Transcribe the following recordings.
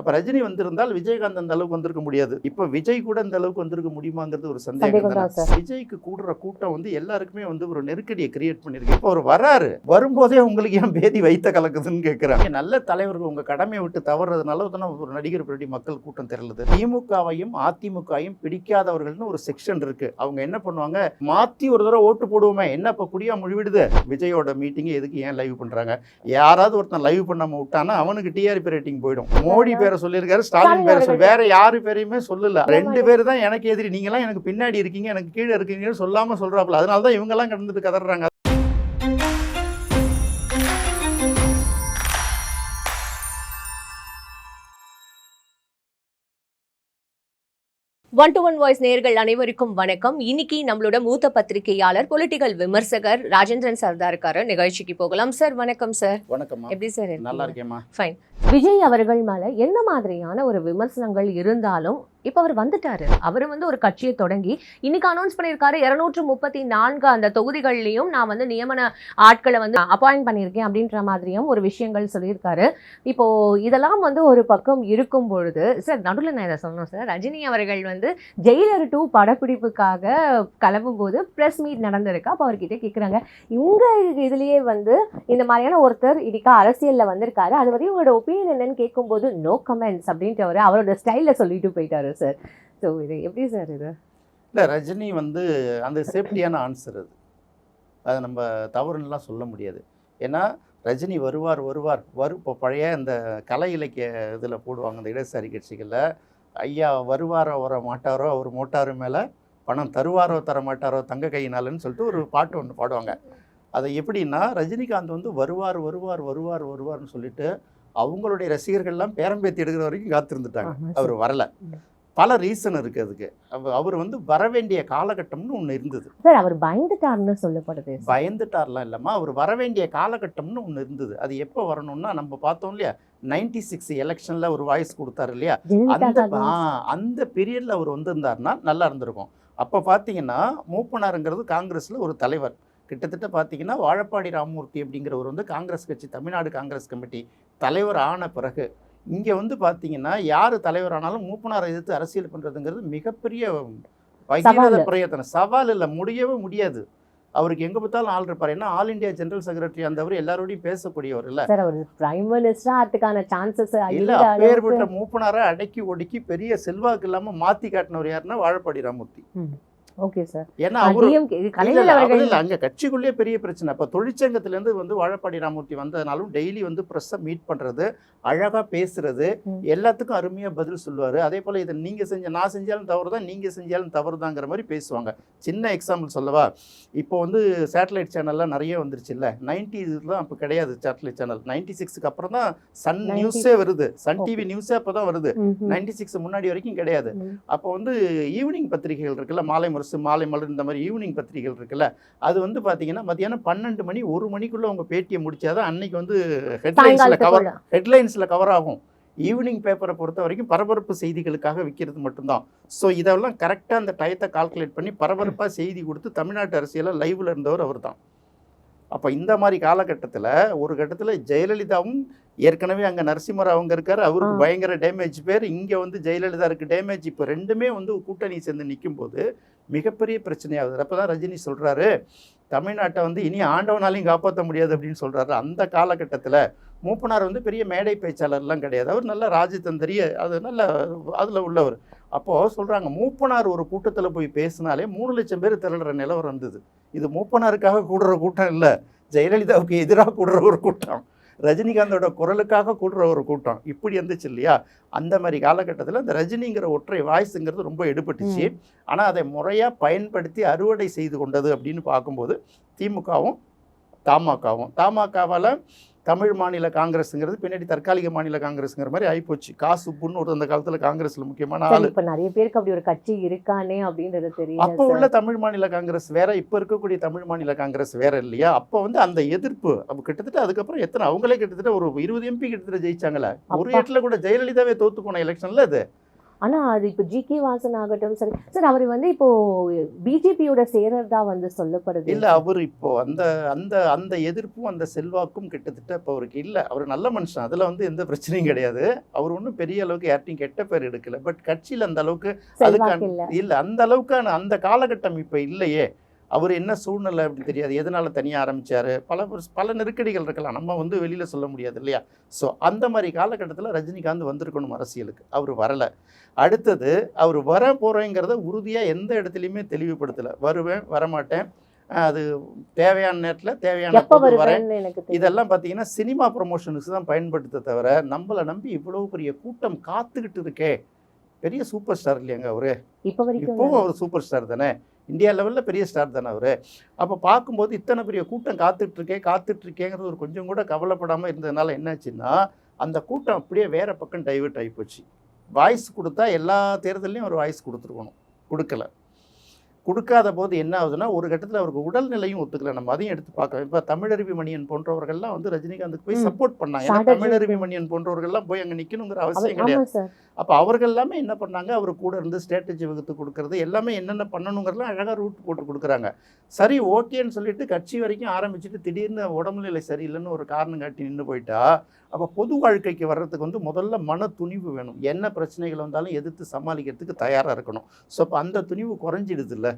அப்ப ரஜினி வந்திருந்தால் விஜயகாந்த் அந்த அளவுக்கு வந்திருக்க முடியாது. இப்ப விஜய் கூட இந்த அளவுக்கு வந்திருக்க முடியுமாங்கிறது ஒரு சந்தேகம் தான். விஜய்க்கு கூடுற கூட்டம் வந்து எல்லாருக்குமே வந்து ஒரு நெருக்கடியை கிரியேட் பண்ணிருக்கு. இப்போ அவர் வராரு. வரும்போதே உங்களுக்கு ஏன் பேதி வைத்த கலக்குதுன்னு கேட்கிறாங்க நல்ல தலைவர்கள் உங்க கடமையை விட்டு தவறுறதுனால தானே ஒரு நடிகர் பின்னாடி மக்கள் கூட்டம் திரளுது. திமுகவையும் அதிமுகவையும் பிடிக்காதவர்கள்னு ஒரு செக்ஷன் இருக்கு. அவங்க என்ன பண்ணுவாங்க? மாத்தி ஒரு தடவை ஓட்டு போடுவோமே. என்ன இப்ப குடியா முழுவிடுது? விஜயோட மீட்டிங் எதுக்கு ஏன் லைவ் பண்றாங்க? யாராவது ஒருத்தன் லைவ் பண்ணாம விட்டானா அவனுக்கு டிஆர்பி ரேட்டிங் போயிடும். மோடி பேரை சொல்லியிருக்காரு ஸ்டாலின் பேரை சொல்லி வேற யாரு பேரையுமே சொல்லல. ரெண்டு பேர் தான் எனக்கு எதிரி. நீங்களாம் எனக்கு பின்னாடி இருக்கீங்க எனக்கு கீழே இருக்கீங்கன்னு சொல்லாம சொல்றாப்புல. அதனால தான் இவங்க எல்லாம் கடந்துட்டு கதறாங்க. ஒன் டு ஒன் வாய்ஸ் நேர்கள் அனைவருக்கும் வணக்கம். இன்னைக்கு நம்மளோட மூத்த பத்திரிகையாளர் பொலிட்டிக்கல் விமர்சகர் ராஜேந்திரன் சார் தான் இருக்காரு. நிகழ்ச்சிக்கு போகலாம். சார் வணக்கம் சார் வணக்கம்மா. எப்படி சார் நல்லா இருக்கேம்மா. ஃபைன் விஜய் அவர்கள் மேலே என்ன மாதிரியான ஒரு விமர்சனங்கள் இருந்தாலும் இப்போ அவர் வந்துட்டாரு. அவர் வந்து ஒரு கட்சியை தொடங்கி இன்னைக்கு அனௌன்ஸ் பண்ணியிருக்காரு இருநூற்று முப்பத்தி நான்கு அந்த தொகுதிகள்லையும் நான் வந்து நியமன ஆட்களை வந்து அப்பாயிண்ட் பண்ணியிருக்கேன் அப்படின்ற மாதிரியும் ஒரு விஷயங்கள் சொல்லியிருக்காரு. இப்போ இதெல்லாம் வந்து ஒரு பக்கம் இருக்கும் பொழுது சார் நடுவில் நான் இதை சொன்னோம் சார் ரஜினி அவர்கள் வந்து ஜெயிலர் டூ படப்பிடிப்புக்காக கிளம்பும் போது ப்ரெஸ் மீட் நடந்திருக்கு. அப்போ அவர்கிட்ட கேட்குறாங்க உங்க இதுலேயே வந்து இந்த மாதிரியான ஒருத்தர் இன்னைக்கு அரசியலில் வந்திருக்காரு. அது வரையும் உங்களோட ஒப்பீனியன் என்னன்னு கேட்கும்போது நோ கமெண்ட்ஸ் அப்படின்ட்டு அவர் அவரோட ஸ்டைலில் சொல்லிட்டு போயிட்டாரு சார். ஸோ இது எப்படி சார் இது? இல்லை ரஜினி வந்து அந்த சேஃப்டியான ஆன்சர் அது. அதை நம்ம தவறுன்னெலாம் சொல்ல முடியாது. ஏன்னா ரஜினி வருவார் வருவார் வரு இப்போ பழைய இந்த கலை இலக்கிய இதில் போடுவாங்க இந்த இடதுசாரி கட்சிகளில் ஐயா வருவாரோ வர மாட்டாரோ அவர் மோட்டாரு மேலே பணம் தருவாரோ தர மாட்டாரோ தங்க கையினாலன்னு சொல்லிட்டு ஒரு பாட்டு ஒன்று பாடுவாங்க. அதை எப்படின்னா ரஜினிகாந்த் வந்து வருவார் வருவார் வருவார் வருவார்னு சொல்லிட்டு அவங்களுடைய ரசிகர்கள்லாம் பேரம்பேத்தி எடுக்கிற வரைக்கும் காத்திருந்துட்டாங்க. அவர். வரல. பல ரீசன் இருக்குது அதுக்கு. அவ- அவர் வந்து வர வேண்டிய காலகட்டம்னு ஒன்று இருந்தது. சார் அவர் பயந்துட்டாருன்னு சொல்லப்படுது. பயந்துட்டார்லாம் இல்லைம்மா. அவர் வர வேண்டிய காலகட்டம்னு ஒன்று இருந்தது. அது எப்போ வரணும்னா நம்ம பார்த்தோம் இல்லையா? நைன்டி சிக்ஸ் எலெக்ஷனில் ஒரு வாய்ஸ் கொடுத்தாரு இல்லையா? அந்த அந்த பீரியடில் அவர் வந்திருந்தாருன்னா நல்லா இருந்திருக்கும். அப்போ பார்த்தீங்கன்னா மூப்பனாருங்கிறது காங்கிரஸில் ஒரு தலைவர். கிட்டத்தட்ட பார்த்தீங்கன்னா வாழப்பாடி ராமமூர்த்தி அப்படிங்கிறவர் வந்து காங்கிரஸ் கட்சி தமிழ்நாடு காங்கிரஸ் கமிட்டி தலைவர் ஆன பிறகு இங்கே வந்து பார்த்தீங்கன்னா யார் தலைவர் ஆனாலும் மூப்பனாரை எதிர்த்து அரசியல் பண்ணுறதுங்கிறது மிகப்பெரிய பகிரத. பிரயத்தனம். சவால் இல்லை முடியவே முடியாது. அவருக்கு எங்கே பார்த்தாலும் ஆள் இருப்பார். ஏன்னா ஆல் இந்தியா ஜெனரல் செக்ரட்டரி அந்தவர் எல்லாரோடையும் பேசக்கூடியவர் இல்லை. சார் அவர் பிரைம் மினிஸ்டரா அதுக்கான சான்சஸ் இல்ல அப்பேற்பட்ட மூப்பனாரை அடக்கி ஒடுக்கி பெரிய செல்வாக்கு இல்லாம மாத்தி காட்டினவர் யாருன்னா வாழப்பாடி ராமூர்த்தி ஓகே சார் ஏன்னா அவரு அங்க கட்சிக்குள்ளேயே பெரிய பிரச்சனை. இப்ப தொழிற்சங்கத்துல இருந்து வந்து வாழப்பாடி ராமூர்த்தி வந்ததுனாலும் டெய்லி வந்து ப்ரெஸ்ஸை மீட் பண்றது அழகா பேசுறது. எல்லாத்துக்கும் அருமையா பதில் சொல்லுவாரு. அதே போல இதை நீங்க செஞ்ச நான் செஞ்சாலும் தவறு தான் நீங்க செஞ்சாலும் தவறுதாங்கிற மாதிரி பேசுவாங்க. சின்ன எக்ஸாம்பிள் சொல்லவா? இப்போ வந்து சேட்டலைட் சேனல்லாம் நிறைய வந்துருச்சு இல்ல நைன்டிஸ்லாம் அப்போ கிடையாது சேட்டலைட் சேனல் நைன்டி சிக்ஸ்க்கு அப்புறம் தான் சன் 90 நியூஸே வருது. சன். டிவி நியூஸே அப்பதான் வருது. ம், ம், நைன்டி சிக்ஸ் முன்னாடி வரைக்கும் கிடையாது. அப்போ வந்து ஈவினிங் பத்திரிகைகள் இருக்குல்ல மாலை முரசு மாலை மலர் இந்த மாதிரி ஈவினிங் பத்திரிகைகள் இருக்குல்ல அது வந்து பார்த்தீங்கன்னா மத்தியானம் பன்னெண்டு மணி ஒரு மணிக்குள்ள உங்க பேட்டியை முடிச்சாதான் அன்னைக்கு வந்து ஹெட்லைன்ஸ்ல கவர் ஹெட்லைன்ஸ்ல கவர் ஆகும். ஈவினிங் பேப்பரை பொறுத்த வரைக்கும் பரபரப்பு செய்திகளுக்காக விற்கிறது மட்டும்தான். ஸோ இதெல்லாம் கரெக்டாக அந்த டயத்தை கால்குலேட் பண்ணி பரபரப்பாக செய்தி கொடுத்து தமிழ்நாட்டு அரசியலில் லைவ்ல இருந்தவர் அவர் தான் அப்போ இந்த மாதிரி காலகட்டத்தில் ஒரு கட்டத்தில் ஜெயலலிதாவும் ஏற்கனவே அங்கே நரசிம்மராவ் இருக்காரு அவருக்கு. பயங்கர டேமேஜ் பேர். இங்கே வந்து ஜெயலலிதா இருக்கு டேமேஜ் இப்போ ரெண்டுமே வந்து கூட்டணி சேர்ந்து நிற்கும் போது மிகப்பெரிய பிரச்சனையாகுது. அப்போ தான் ரஜினி சொல்கிறாரு தமிழ்நாட்டை வந்து இனி ஆண்டவனாலையும் காப்பாற்ற முடியாது அப்படின்னு சொல்கிறாரு அந்த காலகட்டத்தில் மூப்பனார் வந்து பெரிய மேடை பேச்சாளர்லாம் கிடையாது. அவர் நல்ல ராஜதந்திரி அது நல்ல அதில் உள்ளவர். அப்போது சொல்கிறாங்க மூப்பனார் ஒரு கூட்டத்தில் போய் பேசினாலே மூணு லட்சம் பேர் திரளுற நிலவரம் இருந்தது இது மூப்பனாருக்காக கூடுற கூட்டம் இல்லை. ஜெயலலிதாவுக்கு எதிராக கூடுற ஒரு கூட்டம். ரஜினிகாந்தோட குரலுக்காக கூடுற ஒரு கூட்டம். இப்படி இருந்துச்சு இல்லையா? அந்த மாதிரி காலகட்டத்தில் அந்த ரஜினிங்கிற ஒற்றை வாய்ஸுங்கிறது ரொம்ப எடுபட்டுச்சு. ஆனால் அதை முறையாக பயன்படுத்தி அறுவடை செய்து கொண்டது அப்படின்னு பார்க்கும்போது திமுகவும் தமாகவும் தமாகவால் தமிழ் மாநில காங்கிரஸுங்கிறது பின்னாடி தற்காலிக மாநில காங்கிரஸுங்கிற மாதிரி ஆயிப்போச்சு காசுப்புன்னு ஒரு அந்த காலத்தில் காங்கிரஸில் முக்கியமான ஆள் இப்ப நிறைய பேருக்கு அப்படி ஒரு கட்சி இருக்கானே அப்படின்றது தெரியல அப்போ. உள்ள தமிழ் மாநில காங்கிரஸ் வேற இப்போ இருக்கக்கூடிய தமிழ் மாநில காங்கிரஸ் வேற இல்லையா அப்போ வந்து அந்த எதிர்ப்பு அப்போ கிட்டத்தட்ட அதுக்கப்புறம் எத்தனை அவங்களே கிட்டத்தட்ட ஒரு இருபது எம்பி கிட்டத்தட்ட ஜெயிச்சாங்கல்ல ஒரு. இடத்துல கூட ஜெயலலிதாவே தோத்து போன எலெக்ஷன்ல அது ஆனா அது இப்போ ஜி கே வாசன் ஆகட்டும் சரி. சார் அவர் வந்து இப்போ பிஜேபியோட சேரர்தா வந்து சொல்லப்படுது. இல்ல அவர் இப்போ அந்த அந்த அந்த எதிர்ப்பும் அந்த செல்வாக்கும் கிட்டத்தட்ட இப்போ அவருக்கு இல்ல. அவர் நல்ல மனுஷன். அதுல வந்து எந்த பிரச்சனையும் கிடையாது. அவர் ஒன்றும் பெரிய அளவுக்கு யார்ட்டையும் கெட்ட பேர் எடுக்கல. பட் கட்சியில் அந்த அளவுக்கு அதுக்கான இல்ல. இல்ல அந்த அளவுக்கான அந்த காலகட்டம் இப்ப இல்லையே. அவர் என்ன சூழ்நிலை அப்படி தெரியாது. எதனால தனியா ஆரம்பிச்சாரு? பல பல நெருக்கடிகள் இருக்கலாம். நம்ம வந்து வெளியில சொல்ல முடியாது இல்லையா? ஸோ அந்த மாதிரி காலகட்டத்தில் ரஜினிகாந்த் வந்திருக்கணும் அரசியலுக்கு. அவர் வரல. அடுத்தது அவர் வர போறேங்கிறத உறுதியா எந்த இடத்துலையுமே தெளிவுபடுத்தல. வருவேன் வரமாட்டேன். அது தேவையான நேரத்தில் தேவையான வரேன். இதெல்லாம் பார்த்தீங்கன்னா சினிமா ப்ரொமோஷனுக்கு தான் பயன்படுத்த தவிர நம்மளை நம்பி இவ்வளவு பெரிய கூட்டம் காத்துக்கிட்டு இருக்கே. பெரிய சூப்பர் ஸ்டார் இல்லையாங்க அவரு? இப்போவும் அவர் சூப்பர் ஸ்டார் தானே? இந்தியா லெவலில் பெரிய ஸ்டார் தானே அவர். அப்போ பார்க்கும்போது இத்தனை பெரிய கூட்டம் காத்துட்ருக்கேன் காத்துட்ருக்கேங்கிறது ஒரு கொஞ்சம் கூட கவலைப்படாமல் இருந்ததுனால என்னாச்சுன்னா அந்த கூட்டம் அப்படியே வேறு பக்கம் டைவர்ட் ஆகி போச்சு. வாய்ஸ் கொடுத்தா எல்லா தேர்தல்லையும் ஒரு வாய்ஸ் கொடுத்துருக்கணும். கொடுக்கல. கொடுக்காத போது என்ன ஆகுதுன்னா ஒரு கட்டத்தில் அவருக்கு உடல்நிலையும் ஒத்துக்கல. நம்ம அதையும் எடுத்து பார்க்கலாம் இப்போ தமிழருவி மணியன் போன்றவர்கள்லாம் வந்து ரஜினிகாந்துக்கு போய். சப்போர்ட் பண்ணாங்க. ஏன்னா. தமிழருவி மணியன் போன்றவர்கள்லாம் போய் அங்கே நிற்கணுங்கிற அவசியம் கிடையாது. அப்போ அவர்கள் எல்லாமே என்ன பண்ணாங்க? அவர் கூட இருந்து ஸ்ட்ராட்டஜி வகுத்து கொடுக்கறது எல்லாமே என்னென்ன பண்ணணுங்கிறதுலாம் அழகாக ரூட் போட்டு கொடுக்குறாங்க. சரி ஓகேன்னு சொல்லிட்டு கட்சி வரைக்கும் ஆரம்பிச்சுட்டு திடீர்னு உடம்புநிலை சரியில்லைன்னு ஒரு காரணம் காட்டி நின்று போயிட்டா அப்போ பொது வாழ்க்கைக்கு வர்றதுக்கு வந்து முதல்ல மன துணிவு வேணும். என்ன பிரச்சனைகள் வந்தாலும் எதிர்த்து சமாளிக்கிறதுக்கு தயாராக இருக்கணும். ஸோ அப்போ அந்த துணிவு குறைஞ்சிடுது இல்லை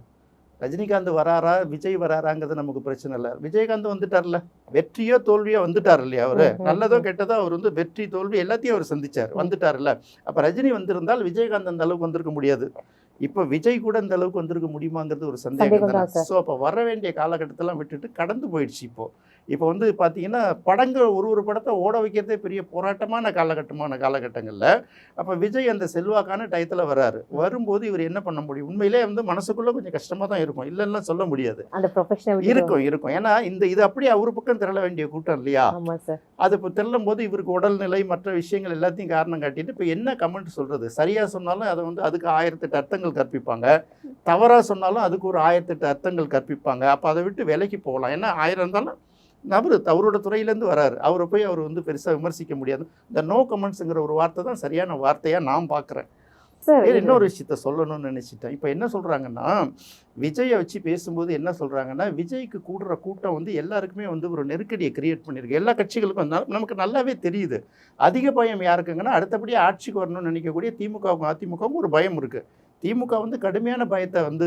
ரஜினிகாந்த் வராரா விஜய் வராராங்கிறது நமக்கு பிரச்சனை இல்லை. விஜயகாந்த் வந்துட்டார்ல. வெற்றியோ தோல்வியோ வந்துட்டார் இல்லையா அவரு? நல்லதோ. கெட்டதோ அவர் வந்து வெற்றி தோல்வி எல்லாத்தையும் அவர் சந்திச்சார். வந்துட்டார்ல. அப்ப ரஜினி வந்திருந்தால் விஜயகாந்த் அந்த அளவுக்கு வந்திருக்க முடியாது. இப்போ விஜய் கூட இந்த அளவுக்கு வந்திருக்க முடியுமாங்கிறது ஒரு சந்தேகம் தானே. ஸோ அப்போ வர வேண்டிய காலகட்டத்தெல்லாம் விட்டுட்டு கடந்து போயிடுச்சு இப்போ. இப்போ வந்து பார்த்தீங்கன்னா படங்கள் ஒரு ஒரு படத்தை ஓட வைக்கிறதே பெரிய போராட்டமான காலகட்டமான காலகட்டங்களில். அப்போ விஜய் அந்த செல்வாக்கான டயத்தில் வராரு. வரும்போது இவர் என்ன பண்ண முடியும்? உண்மையிலே வந்து மனசுக்குள்ளே கொஞ்சம் கஷ்டமாக தான் இருக்கும். இல்லைன்னா சொல்ல முடியாது. அந்த ப்ரொஃபஷனல் இருக்கும் இருக்கும். ஏன்னா இந்த இது அப்படியே அவர் பக்கம் திரள வேண்டிய கூட்டம் இல்லையா? அது இப்போ தெல்லும் போது இவருக்கு உடல்நிலை மற்ற விஷயங்கள் எல்லாத்தையும் காரணம் காட்டிட்டு இப்போ என்ன கமெண்ட் சொல்கிறது சரியாக சொன்னாலும் அதை வந்து அதுக்கு ஆயிரத்தெட்டு அர்த்தங்கள் கற்பிப்பாங்க. தவறாக சொன்னாலும் அதுக்கு ஒரு ஆயிரத்தெட்டு அர்த்தங்கள் கற்பிப்பாங்க. அப்போ அதை விட்டு விலைக்கு போகலாம். ஏன்னா ஆயிரம் இருந்தாலும் நபர் அவரோட துறையிலேருந்து வராரு. அவரை போய் அவர் வந்து பெருசாக விமர்சிக்க முடியாது. இந்த நோ கமெண்ட்ஸுங்கிற ஒரு வார்த்தை தான் சரியான வார்த்தையாக நான் பார்க்குறேன். இன்னொரு விஷயத்த சொல்லணும்னு நினச்சிட்டேன். இப்போ என்ன சொல்கிறாங்கன்னா விஜயை வச்சு பேசும்போது என்ன சொல்கிறாங்கன்னா விஜய்க்கு கூடுற கூட்டம் வந்து எல்லாருக்குமே வந்து ஒரு நெருக்கடியை கிரியேட் பண்ணியிருக்கு. எல்லா கட்சிகளுக்கும் நமக்கு நல்லாவே தெரியுது. அதிக பயம் யாருக்குங்கன்னா அடுத்தபடியாக ஆட்சிக்கு வரணும்னு நினைக்கக்கூடிய திமுகவுக்கும் அதிமுகவும் ஒரு பயம் இருக்குது திமுக வந்து கடுமையான பயத்தை வந்து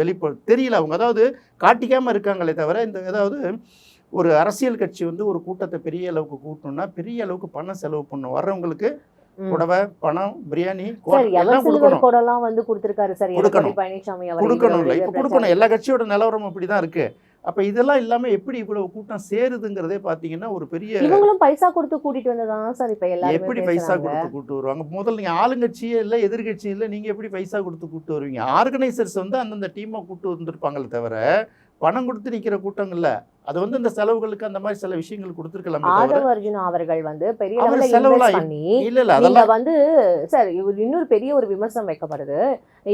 வெளிப்ப தெரியல அவங்க. அதாவது காட்டிக்காமல் இருக்காங்களே தவிர இந்த அதாவது ஒரு அரசியல் கட்சி வந்து ஒரு கூட்டத்தை பெரிய அளவுக்கு கூட்டணும்னா பெரிய அளவுக்கு பணம் செலவு பண்ணும். வர்றவங்களுக்கு. புடவை பணம் பிரியாணி கொடுக்கணும். வந்து கொடுத்திருக்காரு சார்? கொடுக்கணும். பழனிசாமி கொடுக்கணும் இல்லை இப்போ கொடுக்கணும். எல்லா கட்சியோட நிலவரம் அப்படி தான் இருக்கு. அப்போ இதெல்லாம் இல்லாமல் எப்படி இவ்வளவு கூட்டம் சேருதுங்கிறதே பார்த்தீங்கன்னா ஒரு பெரிய இவங்களும் பைசா கொடுத்து கூட்டிட்டு வந்ததான் சார் இப்ப எல்லாருமே எப்படி பைசா. கொடுத்து கூட்டு வருவாங்க? முதல்ல நீங்கள் ஆளுங்கட்சியே இல்லை எதிர்கட்சி இல்லை நீங்கள் எப்படி பைசா கொடுத்து கூட்டு வருவீங்க? ஆர்கனைசர்ஸ் வந்து அந்தந்த டீமை கூட்டு வந்திருப்பாங்களே தவிர பணம் கொடுத்து நிற்கிற கூட்டங்கள்ல அது வந்து இந்த செலவுகளுக்கு அந்த மாதிரி சில விஷயங்கள் கொடுத்துருக்கலாமே ஆதவ அர்ஜுனா அவர்கள் வந்து பெரிய லெவல்ல பண்ணி இல்லை இல்லை நீங்க அதெல்லாம் வந்து சார் இவர் இன்னொரு பெரிய ஒரு விமர்சனம் வைக்கப்படுது.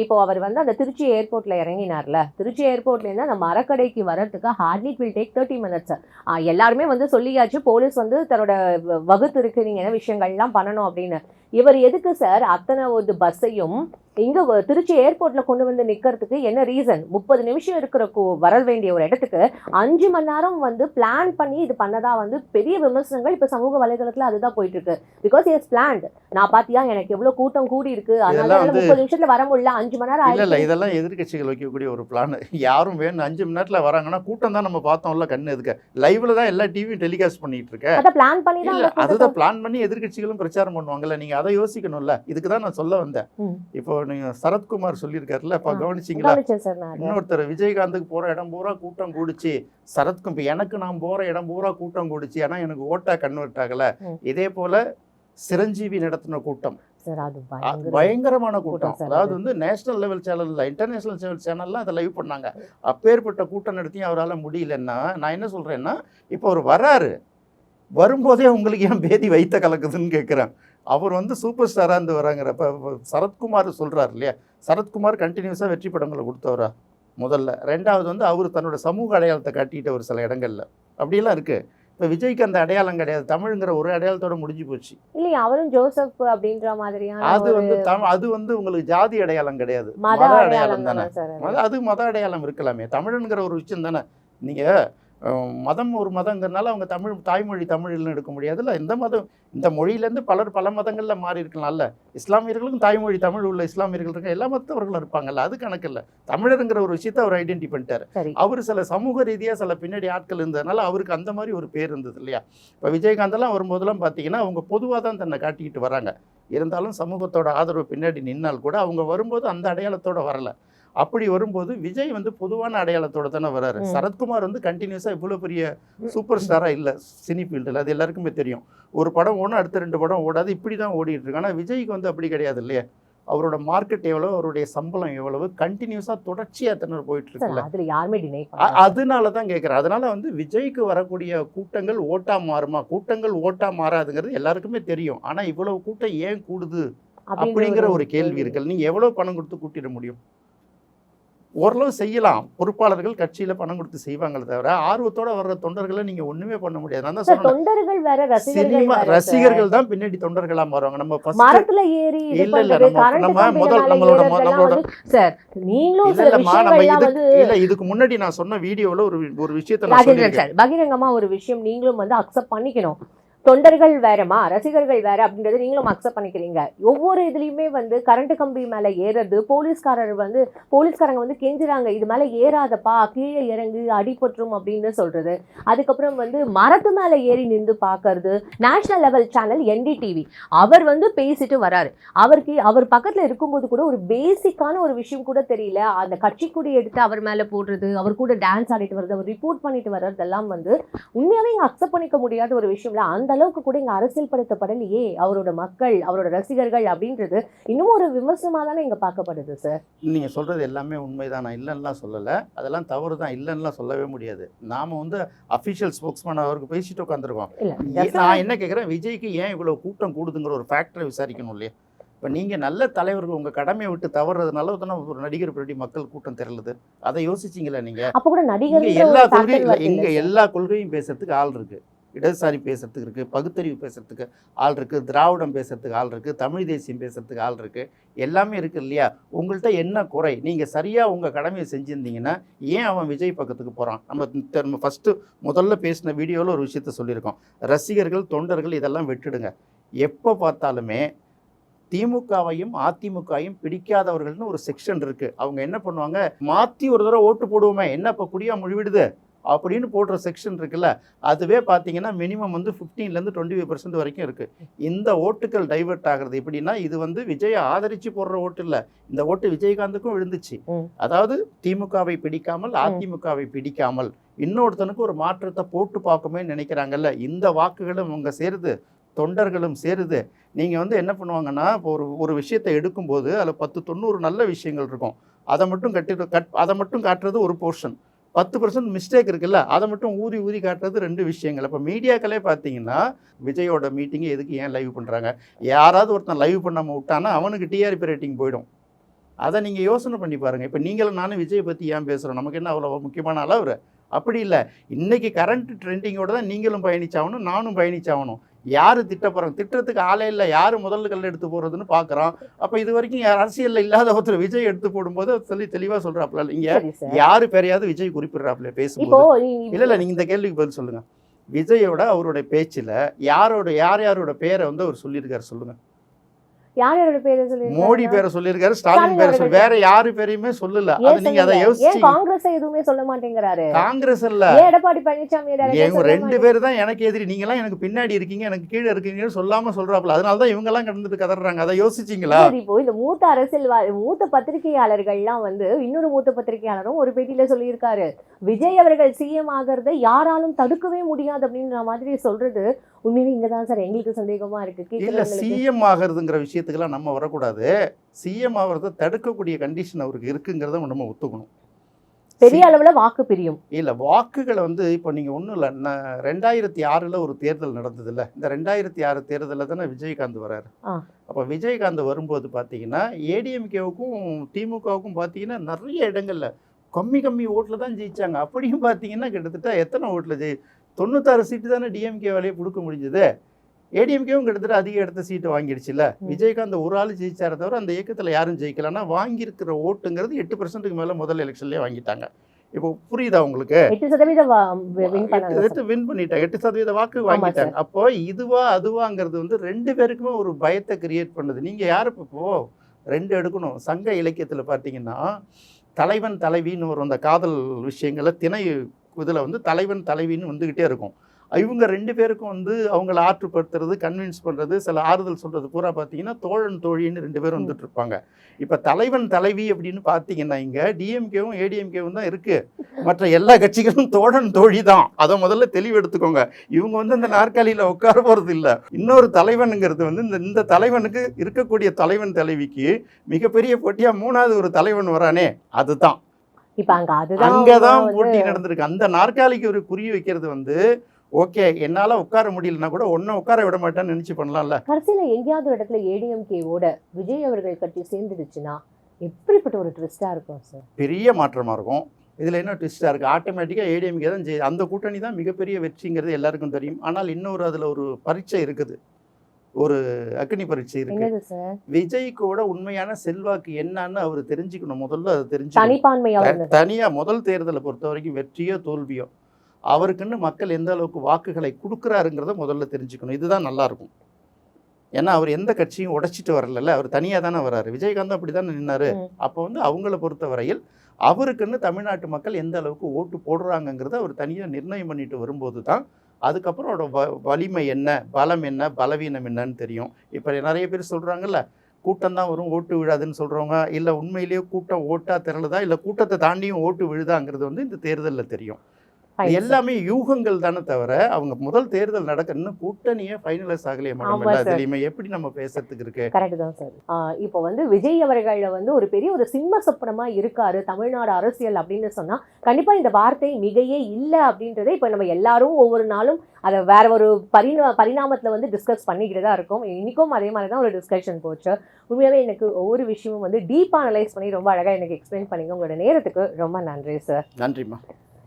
இப்போ அவர் வந்து அந்த திருச்சி ஏர்போர்ட்ல இறங்கினார்ல. திருச்சி ஏர்போர்ட்ல இருந்து அந்த மரக்கடைக்கு வர்றதுக்கு hardly will take thirty minutes எல்லாருமே வந்து சொல்லியாச்சு போலீஸ் வந்து தன்னோட வகுத்து இருக்கு நீங்க என்ன விஷயங்கள்லாம் பண்ணணும் அப்படின்னு. இவர் எதுக்கு சார் அத்தனை ஒரு பஸ்ஸையும் இங்க திருச்சி ஏர்போர்ட்ல கொண்டு வந்து நிக்கிறதுக்கு என்ன ரீசன் முப்பது நிமிஷம் இருக்கிற கு- வர வேண்டிய ஒரு இடத்துக்கு அஞ்சு மணி நேரம் வந்து பிளான் பண்ணி இது பண்ணதா வந்து பெரிய விமர்சனங்கள் இப்ப சமூக வலைதளத்துல அதுதான் போயிட்டு இருக்கு பிகாஸ் இஸ் பிளான்ட் நான் பாத்தியா? எனக்கு எவ்வளவு கூட்டம் கூடி இருக்கு அதனால முப்பது நிமிஷத்துல வர முடியல. அஞ்சு மணி நேரம் ஆயிடுச்சு. இதெல்லாம் எதிர்க்கட்சிகள் வைக்கக்கூடிய ஒரு பிளான் யாரும் வேணும் அஞ்சு மணி நேரத்துல வராங்கன்னா கூட்டம் தான் நம்ம பார்த்தோம்ல கண்ணு எதுக்க? லைவ்ல தான் எல்லா டிவியும் டெலிகாஸ்ட் பண்ணிட்டு இருக்க. அத பிளான் பண்ணி தான் அதுதான் பிளான் பண்ணி எதிர்க்கட்சிகளும் பிரச்சாரம் பண்ணுவாங்கல்ல. நீங்க அதை யோசிக்கணும்ல. இதுக்கு தான் நான் சொல்ல வந்தேன். இப்போ நீங்க சரத்குமார் சொல்லியிருக்காருல்ல இப்ப. கவனிச்சிங்களா. இன்னொருத்தர் விஜயகாந்துக்கு போற இடம் பூரா கூட்டம் கூடுச்சு. சரத்கும் இப்ப எனக்கு நான் போற இடம் பூரா கூட்டம் கூடுச்சு. ஆனா எனக்கு ஓட்டா கன்வெர்ட் ஆகல. இதே போல சிரஞ்சீவி நடத்தின கூட்டம். பயங்கரமான கூட்டம் அதாவது அது. வந்து நேஷனல் லெவல் சேனல்ல இன்டர்நேஷனல் லெவல் சேனல்ல அதை லைவ் பண்ணாங்க. அப்பேற்பட்ட கூட்டம் நடத்தியும் அவரால் முடியலன்னா நான் என்ன சொல்றேன்னா இப்போ அவர் வராரு. வரும்போதே உங்களுக்கு ஏன் பேதி வைத்த கலக்குதுன்னு கேட்குறேன் அவர் வந்து சூப்பர் ஸ்டாராக இருந்து வராங்கிறப்ப சரத்குமார் சொல்றாரு இல்லையா? சரத்குமார் கண்டினியூஸாக வெற்றி படங்களை கொடுத்தவரா? முதல்ல. ரெண்டாவது வந்து அவர் தன்னோட சமூக அடையாளத்தை காட்டிட்டு ஒரு சில இடங்கள்ல. அப்படியெல்லாம் இருக்கு. இப்போ விஜய்க்கு அந்த அடையாளம் கிடையாது. தமிழ்ங்கிற ஒரு அடையாளத்தோட முடிஞ்சு போச்சு. இல்லையா அவரும் ஜோசப் அப்படின்ற மாதிரியான அது வந்து தம் அது வந்து உங்களுக்கு ஜாதி அடையாளம் கிடையாது. மத அடையாளம் தானே. அது. மத அடையாளம் இருக்கலாமே. தமிழனுங்கிற ஒரு விஷயம் தானே. நீங்கள் மதம் ஒரு மதங்கிறனால அவங்க தமிழ் தாய்மொழி தமிழ்னு எடுக்க முடியாதுல்ல. இந்த மதம் இந்த மொழியிலேருந்து பலர் பல மதங்களில் மாறி இருக்கலாம்ல. இஸ்லாமியர்களுக்கும் தாய்மொழி தமிழ் உள்ள இஸ்லாமியர்கள் இருக்க எல்லா மதத்தவர்களும் இருப்பாங்கல்ல. அது கணக்கு இல்லை. தமிழருங்கிற ஒரு விஷயத்தை அவர் ஐடென்டி பண்ணிட்டார். அவர் சில சமூக ரீதியாக சில பின்னாடி ஆட்கள் இருந்ததுனால அவருக்கு அந்த மாதிரி ஒரு பேர் இருந்தது இல்லையா? இப்போ விஜயகாந்தெல்லாம் வரும்போதெல்லாம் பார்த்தீங்கன்னா அவங்க பொதுவாக தான் தன்னை காட்டிக்கிட்டு வராங்க. இருந்தாலும் சமூகத்தோட ஆதரவு பின்னாடி நின்னால் கூட அவங்க வரும்போது அந்த அடையாளத்தோட வரல. அப்படி வரும்போது விஜய் வந்து பொதுவான அடையாளத்தோட தானே வராரு. சரத்குமார் வந்து கண்டினியூஸாக இவ்வளோ பெரிய சூப்பர் ஸ்டாராக இல்லை சினி ஃபீல்டில் அது எல்லாருக்குமே தெரியும். ஒரு படம் ஒன்று அடுத்த ரெண்டு படம் ஓடாது. இப்படி தான் ஓடிட்டு இருக்கு. ஆனால் விஜய்க்கு வந்து அப்படி கிடையாது இல்லையா? அவரோட மார்க்கெட் எவ்வளோ அவருடைய சம்பளம் எவ்வளவு கண்டினியூஸாக தொடர்ச்சியாக திணறு போயிட்டு இருக்குல்ல? அதுல யாருமே அதனால தான் கேட்குறேன் அதனால வந்து விஜய்க்கு வரக்கூடிய கூட்டங்கள் ஓட்டா மாறுமா? கூட்டங்கள் ஓட்டா மாறாதுங்கிறது எல்லாருக்குமே தெரியும். ஆனால் இவ்வளவு கூட்டம் ஏன் கூடுது? அப்படிங்கிற ஒரு கேள்வி. இருக்கு. நீங்க எவ்வளவு பணம் கொடுத்து கூட்டிட முடியும்? ஓரளவு செய்யலாம். பொறுப்பாளர்கள் கட்சியில பணம் கொடுத்து செய்வாங்களே தவிர ஆர்வத்தோட வர்ற தொண்டர்களை நீங்க ஒண்ணுமே பண்ண முடியாது. நான் தான் தொண்டர்கள் வேற ரசிகர்கள் சினிமா. ரசிகர்கள் தான் பின்னாடி தொண்டர்களா மாறுவாங்க நம்ம மரத்துல ஏறி இல்ல, இல்ல, நம்ம- நம்ம முதல் நம்மளோட- நம்மளோட- சார் நீங்களும் இல்லம்மா நம்ம இது இல்ல இதுக்கு முன்னாடி நான் சொன்ன வீடியோல ஒரு ஒரு விஷயத்த நான் ராஜேந்திரன் சொல்லியிருக்கேன். சார் பகிரங்கமா ஒரு விஷயம் நீங்களும் வந்து அக்செப்ட் பண்ணிக்கணும். தொண்டர்கள் வேறமா ரசிகர்கள் வேற அப்படின்றத நீங்களும் அக்செப்ட் பண்ணிக்கிறீங்க. ஒவ்வொரு இதுலேயுமே வந்து கரண்ட் கம்பி மேலே ஏறுறது போலீஸ்காரர் வந்து போலீஸ்காரங்க வந்து கெஞ்சுறாங்க இது மேலே ஏறாதப்பா கீழே இறங்கு அடிபட்டுரும் அப்படின்னு சொல்கிறது அதுக்கப்புறம் வந்து மரத்து மேலே ஏறி நின்று பார்க்கறது நேஷனல் லெவல் சேனல் என்டிடிவி அவர் வந்து பேசிட்டு வராரு. அவருக்கு அவர் பக்கத்தில் இருக்கும்போது கூட ஒரு பேசிக்கான ஒரு விஷயம் கூட தெரியல. அந்த கட்சி கொடி எடுத்து அவர் மேலே போடுறது அவர் கூட டான்ஸ் ஆடிட்டு வர்றது அவர் ரிப்போர்ட் பண்ணிட்டு வர்றதெல்லாம் வந்து உண்மையாகவே அக்செப்ட் பண்ணிக்க முடியாத ஒரு விஷயம்ல அந்த அளவுக்கு கூட இங்க அரசியல்படுத்தப்படலையே. அவரோட மக்கள் அவரோட ரசிகர்கள் அப்படின்றது இன்னும் ஒரு விமர்சனமா தானே இங்க பார்க்கப்படுது சார் நீங்க சொல்றது எல்லாமே உண்மைதான். நான் இல்லைன்னுலாம் சொல்லலை. அதெல்லாம் தவறு தான் இல்லைன்னுலாம் சொல்லவே முடியாது. நாம வந்து அஃபிஷியல் ஸ்போக்ஸ்மேன் அவருக்கு பேசிட்டு உட்காந்துருக்கோம் நான் என்ன கேட்குறேன் விஜய்க்கு ஏன் இவ்வளவு கூட்டம் கூடுதுங்கிற ஒரு ஃபேக்டரை விசாரிக்கணும் இல்லையா? இப்போ நீங்கள் நல்ல தலைவர்கள் உங்கள் கடமையை விட்டு தவறுறதுனால தானே ஒரு நடிகர் பின்னாடி மக்கள் கூட்டம் திரளுது. அதை யோசிச்சிங்களா நீங்கள் அப்ப கூட நடிகர் எல்லா கொள்கையும் இங்கே எல்லா கொள்கையும் பேசுறதுக்கு ஆள் இருக்கு. இடதுசாரி பேசுறதுக்கு இருக்குது பகுத்தறிவு பேசுகிறதுக்கு ஆள் இருக்குது திராவிடம் பேசுகிறதுக்கு ஆள் இருக்குது தமிழ் தேசியம் பேசுகிறதுக்கு ஆள் இருக்குது எல்லாமே இருக்குது இல்லையா? உங்கள்கிட்ட என்ன குறை? நீங்கள் சரியாக உங்கள் கடமையை செஞ்சுருந்தீங்கன்னா ஏன் அவன் விஜய் பக்கத்துக்கு போகிறான் நம்ம ஃபஸ்ட்டு முதல்ல பேசின வீடியோவில் ஒரு விஷயத்த சொல்லியிருக்கோம். ரசிகர்கள் தொண்டர்கள் இதெல்லாம் விட்டுடுங்க. எப்போ பார்த்தாலுமே திமுகவையும் அதிமுகவையும் பிடிக்காதவர்கள்னு ஒரு செக்ஷன் இருக்குது அவங்க என்ன பண்ணுவாங்க? மாற்றி ஒரு தடவை ஓட்டு போடுவோமே என்ன இப்போ குடியாக முழுவிடுது? அப்படின்னு போடுற செக்ஷன் இருக்குல்ல அதுவே பார்த்தீங்கன்னா மினிமம் வந்து 15 ல இருந்து டுவெண்ட்டி ஃபைவ் பர்சன்ட் வரைக்கும் இருக்கு. இந்த ஓட்டுகள் டைவர்ட் ஆகுறது எப்படின்னா இது வந்து விஜயை ஆதரிச்சு போடுற ஓட்டு இல்லை. இந்த ஓட்டு விஜயகாந்துக்கும் விழுந்துச்சு. அதாவது திமுகவை பிடிக்காமல் அதிமுகவை பிடிக்காமல் இன்னொருத்தனுக்கு ஒரு மாற்றத்தை போட்டு பார்க்கமே நினைக்கிறாங்கல்ல. இந்த வாக்குகளும் உங்க சேருது தொண்டர்களும் சேருது. நீங்கள் வந்து என்ன பண்ணுவாங்கன்னா இப்போ ஒரு ஒரு விஷயத்தை எடுக்கும்போது அதில் பத்து தொண்ணூறு நல்ல விஷயங்கள் இருக்கும். அதை மட்டும் கட்டி கட் அதை மட்டும் காட்டுறது ஒரு போர்ஷன் பத்து பர்சன்ட் மிஸ்டேக் இருக்குல்ல? அதை மட்டும் ஊதி ஊதி காட்டுறது ரெண்டு விஷயங்கள். இப்போ மீடியாக்களே பார்த்தீங்கன்னா விஜயோட மீட்டிங்கை எதுக்கு ஏன் லைவ் பண்ணுறாங்க யாராவது ஒருத்தன் லைவ் பண்ணாமல் விட்டானா அவனுக்கு டிஆர்பி ரேட்டிங் போயிடும். அதை நீங்கள் யோசனை பண்ணி பாருங்கள் இப்போ நீங்களும் நானும் விஜய் பற்றி ஏன் பேசுகிறோம் நமக்கு என்ன அவ்வளோ முக்கியமான அளவு? அப்படி இல்லை. இன்னைக்கு கரண்ட் ட்ரெண்டிங்கோட தான் நீங்களும் பயணிச்சாகணும் நானும் பயணிச்சாகணும். யார் திட்ட போகிறாங்க திட்டத்துக்கு ஆளே இல்லை. யார் முதல்ல கல் எடுத்து போகிறதுன்னு பார்க்குறோம் அப்போ இது வரைக்கும் யார் அரசியலில் இல்லாத ஒருத்தர் விஜய் எடுத்து போடும்போது சொல்லி தெளிவாக சொல்கிறாப்புல இங்கே சார் யாரு பேரையாவது விஜய் குறிப்பிடுறாப்புல பேசும்போது. இல்ல இல்ல நீங்க இந்த கேள்விக்கு பதில் சொல்லுங்க. விஜயோட அவருடைய பேச்சுல யாரோட யார் யாரோட பேரை வந்து அவர் சொல்லியிருக்காரு சொல்லுங்க. யார் யாரோட பேரை சொல்லி மோடி பேரை சொல்லியிருக்காரு ஸ்டாலின் பேரை சொல்லி வேற யாரு பேரையுமே சொல்லல. அது நீங்க அதை யோசிச்சு காங்கிரஸ் எதுவுமே சொல்ல மாட்டேங்கிறாரு? காங்கிரஸ் இல்ல. எடப்பாடி பழனிசாமி எங்க ரெண்டு பேர் தான் எனக்கு எதிரி. நீங்க எல்லாம் எனக்கு பின்னாடி இருக்கீங்க எனக்கு கீழே இருக்கீங்கன்னு சொல்லாம சொல்றாப்புல. அதனால தான் இவங்க எல்லாம் கடந்துட்டு கதறாங்க. அதை யோசிச்சீங்களா? சரி, இப்போ இந்த மூத்த அரசியல்வா மூத்த பத்திரிகையாளர்கள்லாம் வந்து இன்னொரு மூத்த பத்திரிகையாளரும் ஒரு பேட்டியில சொல்லியிருக்காரு. விஜய் அவர்கள் சிஎம் ஆகிறதை யாராலும் தடுக்கவே முடியாது அப்படின்ற மாதிரி சொல்றது உண்மையிலே இங்கதான் சார் எங்களுக்கு சந்தேகமா இருக்கு. இல்ல சிஎம் ஆகிறதுங்கிற விஷயத்துக்கெல்லாம் நம்ம வரக்கூடாது. சிஎம் ஆகிறத தடுக்கக்கூடிய கண்டிஷன் அவருக்கு இருக்குங்கிறத நம்ம ஒத்துக்கணும். பெரிய அளவுல வாக்கு பிரியும். இல்லை வாக்குகளை வந்து இப்போ நீங்கள் ஒன்றும் இல்லை நான் ரெண்டாயிரத்தி ஆறில் ஒரு தேர்தல் நடந்ததுல்ல. இந்த ரெண்டாயிரத்தி ஆறு தேர்தலில் தானே விஜயகாந்த் வராரு. அப்போ விஜயகாந்த் வரும்போது பார்த்தீங்கன்னா ஏடிஎம்கேவுக்கும் திமுகவுக்கும் பார்த்தீங்கன்னா நிறைய இடங்கள்ல கம்மி கம்மி ஓட்டில் தான் ஜெயிச்சாங்க. அப்படியும் பார்த்தீங்கன்னா கிட்டத்தட்ட எத்தனை ஓட்டில் ஜெயி தொண்ணூத்தாறு சீட்டு தானே டிஎம்கே வேலையை கொடுக்க முடிஞ்சது. ஏடிஎம்கேவும் கிட்டத்தட்ட அதிக இடத்த சீட்டு வாங்கிடுச்சுல்ல. ம். விஜயகாந்த் ஒரு ஆள் ஜெயிச்சார தவிர அந்த இயக்கத்தில் யாரும் ஜெயிக்கலன்னா வாங்கியிருக்கிற ஓட்டுங்கிறது எட்டு பர்சன்ட்டுக்கு மேலே முதல் எலெக்ஷன்லேயே வாங்கிட்டாங்க. இப்போ புரியுதா உங்களுக்கு? எட்டு வின் பண்ணிட்டாங்க எட்டு சதவீத வாக்கு வாங்கிட்டாங்க. அப்போ இதுவா அதுவாங்கிறது வந்து ரெண்டு பேருக்குமே ஒரு பயத்தை கிரியேட் பண்ணுது. நீங்க யாரு இப்போ? ரெண்டு எடுக்கணும். சங்க இலக்கியத்துல பார்த்தீங்கன்னா தலைவன் தலைவின்னு வரும் அந்த காதல் விஷயங்களை திணை இதில் வந்து தலைவன் தலைவின்னு வந்துக்கிட்டே இருக்கும். இவங்க ரெண்டு பேருக்கும் வந்து அவங்கள ஆற்றுப்படுத்துறது கன்வின்ஸ் பண்ணுறது சில ஆறுதல் சொல்கிறது பூரா பார்த்தீங்கன்னா தோழன் தோழின்னு ரெண்டு பேரும் வந்துட்டு இருப்பாங்க. இப்போ தலைவன் தலைவி அப்படின்னு பார்த்தீங்கன்னா இங்கே டிஎம்கேவும் ஏடிஎம்கேவும் தான் இருக்குது மற்ற எல்லா கட்சிகளும் தோழன் தோழி தான். அதை முதல்ல தெளிவு எடுத்துக்கோங்க இவங்க வந்து இந்த நாற்காலியில் உட்கார போகிறது இல்லை. இன்னொரு தலைவனுங்கிறது வந்து இந்த இந்த தலைவனுக்கு இருக்கக்கூடிய தலைவன் தலைவிக்கு மிகப்பெரிய போட்டியாக மூணாவது ஒரு தலைவன் வரானே அதுதான். இப்ப அங்க அதுதான் அங்கதான் போட்டி நடந்திருக்கு. அந்த நாற்காலிக்கு ஒரு குறி வைக்கிறது வந்து ஓகே என்னால உட்கார முடியலன்னா கூட ஒன்னும் உட்கார விட மாட்டேன்னு நினைச்சு பண்ணலாம்ல. கடைசியில எங்கேயாவது இடத்துல ஏடிஎம்கேவோட விஜய் அவர்கள் கட்சி சேர்ந்துடுச்சுன்னா எப்படிப்பட்ட ஒரு ட்விஸ்டா இருக்கும் சார் பெரிய மாற்றமா இருக்கும். இதுல என்ன ட்விஸ்டா இருக்கு? ஆட்டோமேட்டிக்கா ஏடிஎம்கே தான் அந்த கூட்டணி தான் மிகப்பெரிய வெற்றிங்கிறது எல்லாருக்கும் தெரியும். ஆனால் இன்னொரு அதுல ஒரு பரீட்சை இருக்குது. ஒரு அக்னி பரீட்சை இருக்கு. விஜய் கூட உண்மையான செல்வாக்கு என்னன்னு அவர் தெரிஞ்சுக்கணும். முதல்ல அதை தெரிஞ்சுக்கணும். தனிப்பான்மை த- அவர் தனியா முதல் தேர்தலை பொறுத்த வரைக்கும் வெற்றியோ தோல்வியோ. அவருக்குன்னு மக்கள் எந்த அளவுக்கு வாக்குகளை கொடுக்குறாருங்கிறத முதல்ல தெரிஞ்சுக்கணும். இதுதான் நல்லா இருக்கும் ஏன்னா அவர் எந்த கட்சியும் உடைச்சிட்டு வரல அவர் தனியாக தானே வராரு. விஜயகாந்த் அப்படி தானே நின்னாரு. அப்போ வந்து அவங்கள பொறுத்த வரையில் அவருக்குன்னு தமிழ்நாட்டு மக்கள் எந்த அளவுக்கு ஓட்டு போடுறாங்கங்கிறத அவர் தனியாக நிர்ணயம் பண்ணிட்டு வரும்போது தான் அதுக்கப்புறம் அவரோட வ வலிமை என்ன பலம் என்ன பலவீனம் என்னன்னு தெரியும். இப்போ நிறைய பேர் சொல்கிறாங்கல்ல கூட்டம் தான் வரும் ஓட்டு விழாதுன்னு சொல்கிறவங்க இல்லை உண்மையிலேயே கூட்டம் ஓட்டாக திரளுதா இல்லை கூட்டத்தை தாண்டியும் ஓட்டு விழுதாங்கிறது வந்து இந்த தேர்தலில் தெரியும். எல்லாமே யூகங்கள் தானே தவிர அவங்க முதல் தேர்தல் நடக்க இன்னும் கூட்டணியே ஃபைனலைஸ் ஆகலையே மேடம். இதுலையுமே எப்படி நம்ம பேசுறதுக்கு இருக்கு? கரெக்ட் தான் சார் இப்போ வந்து விஜய் அவர்கள் வந்து ஒரு பெரிய ஒரு சிம்ம சொப்பனமா இருக்காரு தமிழ்நாடு அரசியல் அப்படின்னு சொன்னா கண்டிப்பா இந்த வார்த்தை மிகையே இல்லை அப்படின்றதே இப்போ நம்ம எல்லாரும் ஒவ்வொரு நாளும் அதை வேற ஒரு பரிணா பரிணாமத்துல வந்து டிஸ்கஸ் பண்ணிக்கிட்டு தான் இருக்கோம். இன்னைக்கும் அதே மாதிரி தான் ஒரு டிஸ்கஷன் போச்சு. உண்மையாவே எனக்கு ஒவ்வொரு விஷயமும் வந்து டீப் அனலைஸ் பண்ணி ரொம்ப அழகா எனக்கு எக்ஸ்பிளைன் பண்ணீங்க. உங்களோட நேரத்துக்கு ரொம்ப நன்றி சார் நன்றிம்மா.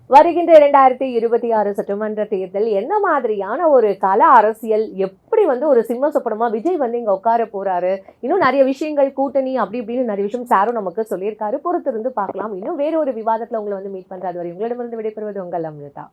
வருகின்ற இரண்டாயிரத்தி இருபத்தி ஆறு சட்டமன்ற தேர்தல் என்ன மாதிரியான ஒரு கல அரசியல்? எப்படி வந்து ஒரு சிம்ம சொப்பனமா விஜய் வந்து இங்க உட்கார போறாரு? இன்னும் நிறைய விஷயங்கள் கூட்டணி அப்படி இப்படின்னு நிறைய விஷயம் சாரும் நமக்கு சொல்லியிருக்காரு. பொறுத்திருந்து பார்க்கலாம். இன்னும் வேற ஒரு விவாதத்துல உங்களை வந்து மீட் பண்றாரு வரை உங்களிடமிருந்து விடைபெறுவது உங்கள் அமிர்தா.